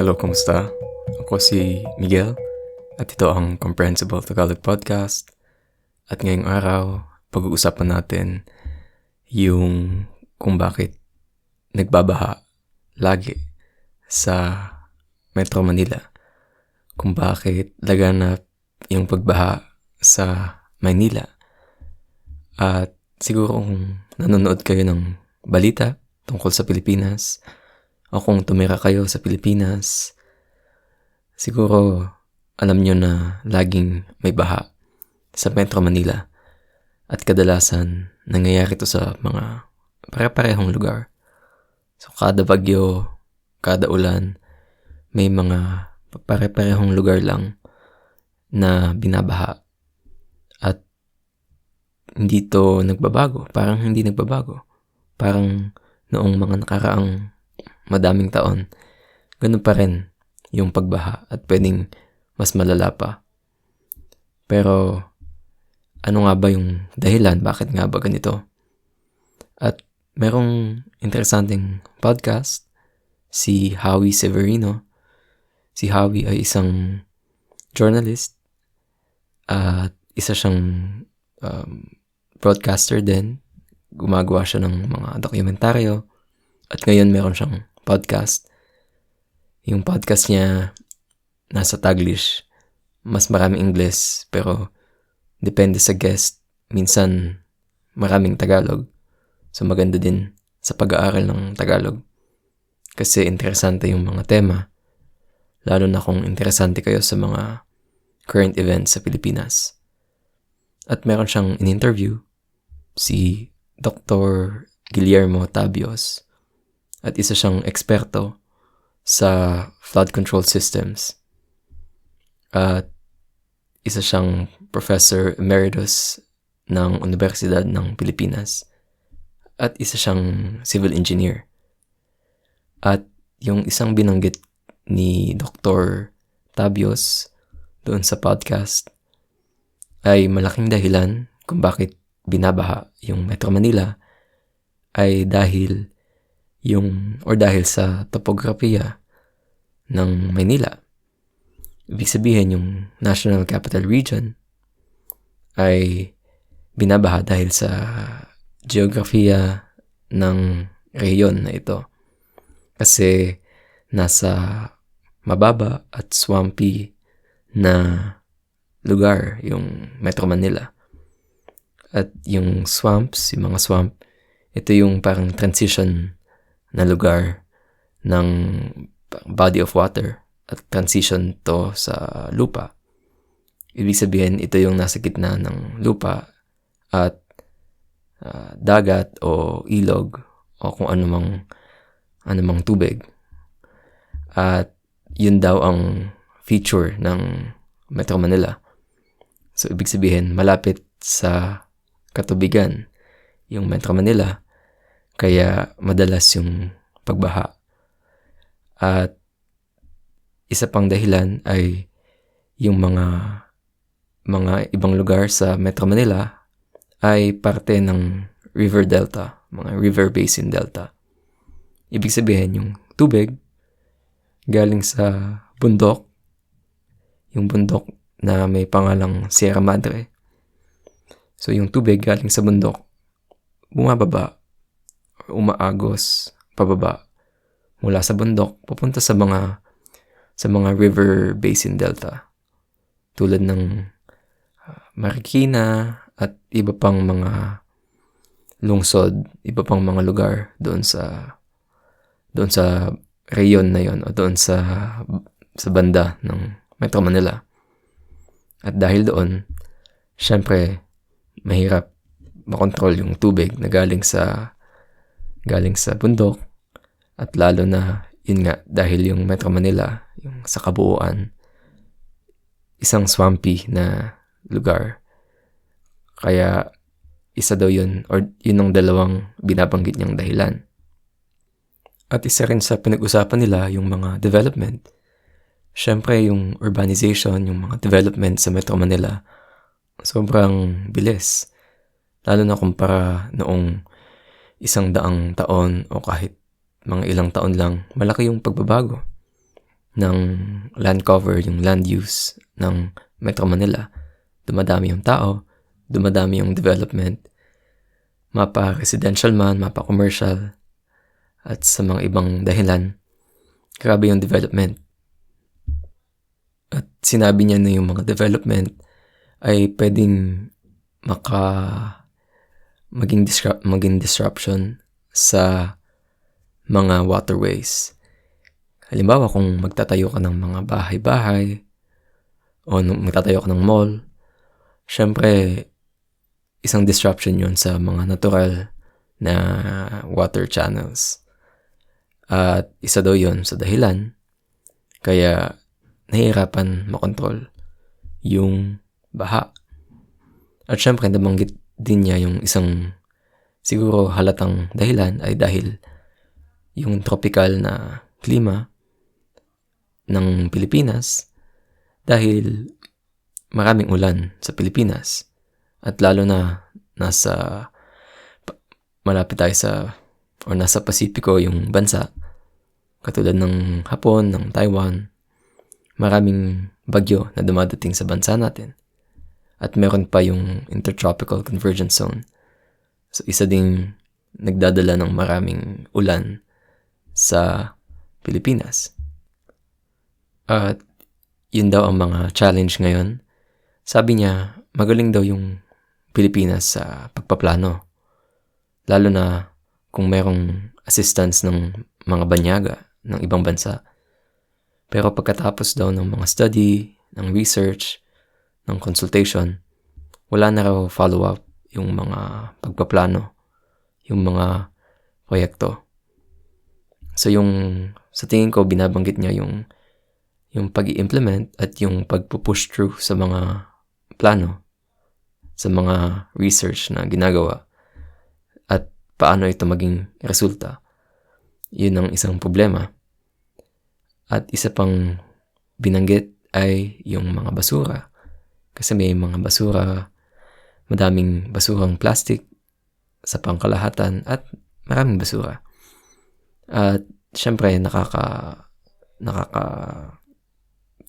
Hello, kumusta? Ako si Miguel at ito ang Comprehensible Tagalog Podcast. At ngayong araw, pag-uusapan natin yung kung bakit nagbabaha lagi sa Metro Manila. Kung bakit laganap yung pagbaha sa Maynila. At siguro kung nanonood kayo ng balita tungkol sa Pilipinas, o kung tumira kayo sa Pilipinas, siguro alam nyo na laging may baha sa Metro Manila at kadalasan nangyayari to sa mga pare-parehong lugar. So kada bagyo, kada ulan, may mga pare-parehong lugar lang na binabaha. At hindi to nagbabago. Parang hindi nagbabago. Parang noong mga nakaraang madaming taon, ganun pa rin yung pagbaha at pwedeng mas malala pa. Pero ano nga ba yung dahilan? Bakit nga ba ganito? At merong interesanteng podcast, si Howie Severino. Si Howie ay isang journalist at isa siyang um, broadcaster din. Gumagawa siya ng mga dokumentaryo at ngayon meron siyang podcast. Yung podcast niya nasa Taglish. Mas maraming English pero depende sa guest. Minsan maraming Tagalog. So maganda din sa pag-aaral ng Tagalog. Kasi interesante yung mga tema. Lalo na kung interesante kayo sa mga current events sa Pilipinas. At meron siyang in-interview si Dr. Guillermo Tabios at isa siyang eksperto sa flood control systems. At isa siyang professor emeritus ng Universidad ng Pilipinas. At isa siyang civil engineer. At yung isang binanggit ni Dr. Tabios doon sa podcast ay malaking dahilan kung bakit binabaha yung Metro Manila ay dahil yung or dahil sa topografiya ng Maynila. Ibig sabihin yung National Capital Region ay binabaha dahil sa geografiya ng rehiyon na ito. Kasi nasa mababa at swampy na lugar yung Metro Manila. At yung swamps, yung mga swamp, ito yung parang transition na lugar ng body of water at transition to sa lupa. Ibig sabihin, ito yung nasa gitna ng lupa at uh, dagat o ilog o kung anumang anumang tubig. At yun daw ang feature ng Metro Manila. So, ibig sabihin, malapit sa katubigan yung Metro Manila kaya madalas yung pagbaha. At isa pang dahilan ay yung mga mga ibang lugar sa Metro Manila ay parte ng river delta, mga river basin delta. Ibig sabihin yung tubig galing sa bundok, yung bundok na may pangalang Sierra Madre. So yung tubig galing sa bundok, bumababa umaagos pababa mula sa bundok papunta sa mga sa mga river basin delta tulad ng uh, Marikina at iba pang mga lungsod, iba pang mga lugar doon sa doon sa rayon na yon o doon sa sa banda ng Metro Manila. At dahil doon, syempre, mahirap makontrol yung tubig na galing sa galing sa bundok. At lalo na yun nga dahil yung Metro Manila yung sa kabuuan isang swampy na lugar. Kaya isa daw yun or yun ang dalawang binabanggit niyang dahilan. At isa rin sa pinag-usapan nila yung mga development. Syempre yung urbanization yung mga development sa Metro Manila sobrang bilis. Lalo na kumpara noong isang daang taon o kahit mga ilang taon lang, malaki yung pagbabago. ng land cover, yung land use ng Metro Manila. Dumadami yung tao, dumadami yung development, mapa residential man, mapa commercial, at sa mga ibang dahilan, grabe yung development. At sinabi niya na yung mga development ay pwedeng maka maging, disrupt, maging disruption sa mga waterways. Halimbawa, kung magtatayo ka ng mga bahay-bahay o magtatayo ka ng mall, syempre, isang disruption yon sa mga natural na water channels. At isa daw yon sa dahilan kaya nahihirapan makontrol yung baha. At syempre, nabanggit din niya yung isang siguro halatang dahilan ay dahil yung tropical na klima ng Pilipinas dahil maraming ulan sa Pilipinas at lalo na nasa malapit tayo sa or nasa Pasipiko yung bansa. Katulad ng Hapon, ng Taiwan maraming bagyo na dumadating sa bansa natin at meron pa yung Intertropical Convergence Zone. So, isa ding nagdadala ng maraming ulan sa Pilipinas. At yun daw ang mga challenge ngayon. Sabi niya, magaling daw yung Pilipinas sa pagpaplano. Lalo na kung merong assistance ng mga banyaga ng ibang bansa. Pero pagkatapos daw ng mga study, ng research, ng consultation, wala na raw follow-up yung mga pagpaplano, yung mga proyekto. So yung sa tingin ko binabanggit niya yung yung pag implement at yung pagpo-push through sa mga plano, sa mga research na ginagawa at paano ito maging resulta. Yun ang isang problema. At isa pang binanggit ay yung mga basura. Kasi may mga basura, madaming basurang plastic sa pangkalahatan at maraming basura. At syempre nakaka nakaka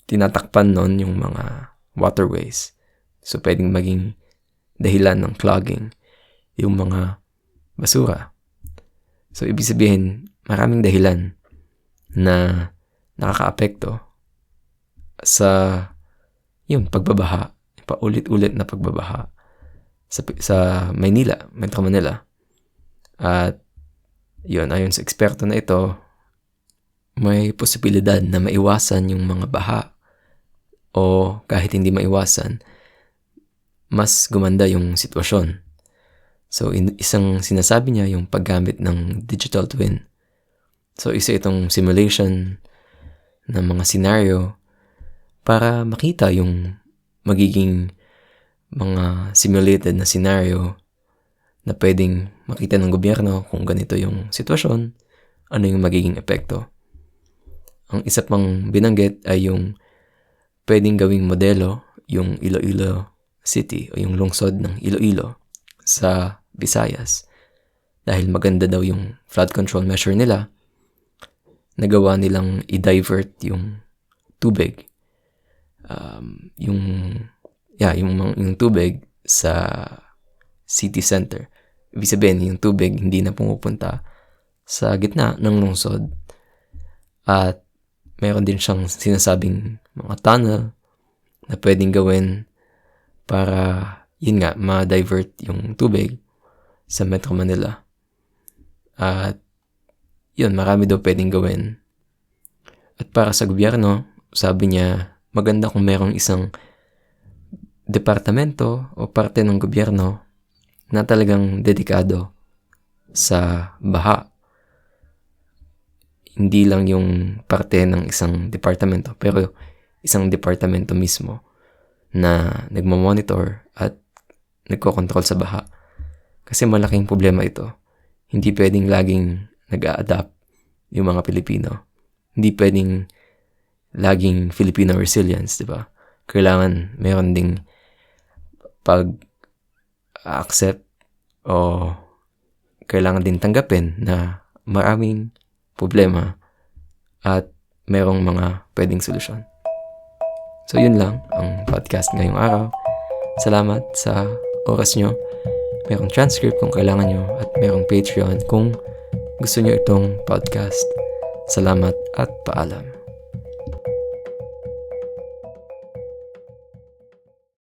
tinatakpan nun yung mga waterways. So pwedeng maging dahilan ng clogging yung mga basura. So ibig sabihin, maraming dahilan na nakakaapekto sa yung pagbabaha paulit-ulit na pagbabaha sa, sa Maynila, Metro Manila. At yun, ayon sa eksperto na ito, may posibilidad na maiwasan yung mga baha o kahit hindi maiwasan, mas gumanda yung sitwasyon. So, in, isang sinasabi niya yung paggamit ng digital twin. So, isa itong simulation ng mga scenario para makita yung magiging mga simulated na scenario na pwedeng makita ng gobyerno kung ganito yung sitwasyon, ano yung magiging epekto. Ang isa pang binanggit ay yung pwedeng gawing modelo yung Iloilo City o yung lungsod ng Iloilo sa Visayas. Dahil maganda daw yung flood control measure nila, nagawa nilang i-divert yung tubig um, yung yeah, yung, yung tubig sa city center. Ibig sabihin, yung tubig hindi na pumupunta sa gitna ng lungsod. At meron din siyang sinasabing mga tunnel na pwedeng gawin para, yun nga, ma-divert yung tubig sa Metro Manila. At, yun, marami daw pwedeng gawin. At para sa gobyerno, sabi niya, maganda kung merong isang departamento o parte ng gobyerno na talagang dedikado sa baha. Hindi lang yung parte ng isang departamento, pero isang departamento mismo na nagmamonitor at nagko-control sa baha. Kasi malaking problema ito. Hindi pwedeng laging nag-a-adapt yung mga Pilipino. Hindi pwedeng laging Filipino resilience, di ba? Kailangan meron ding pag-accept o kailangan din tanggapin na maraming problema at merong mga pwedeng solusyon. So yun lang ang podcast ngayong araw. Salamat sa oras nyo. Merong transcript kung kailangan nyo at merong Patreon kung gusto nyo itong podcast. Salamat at paalam.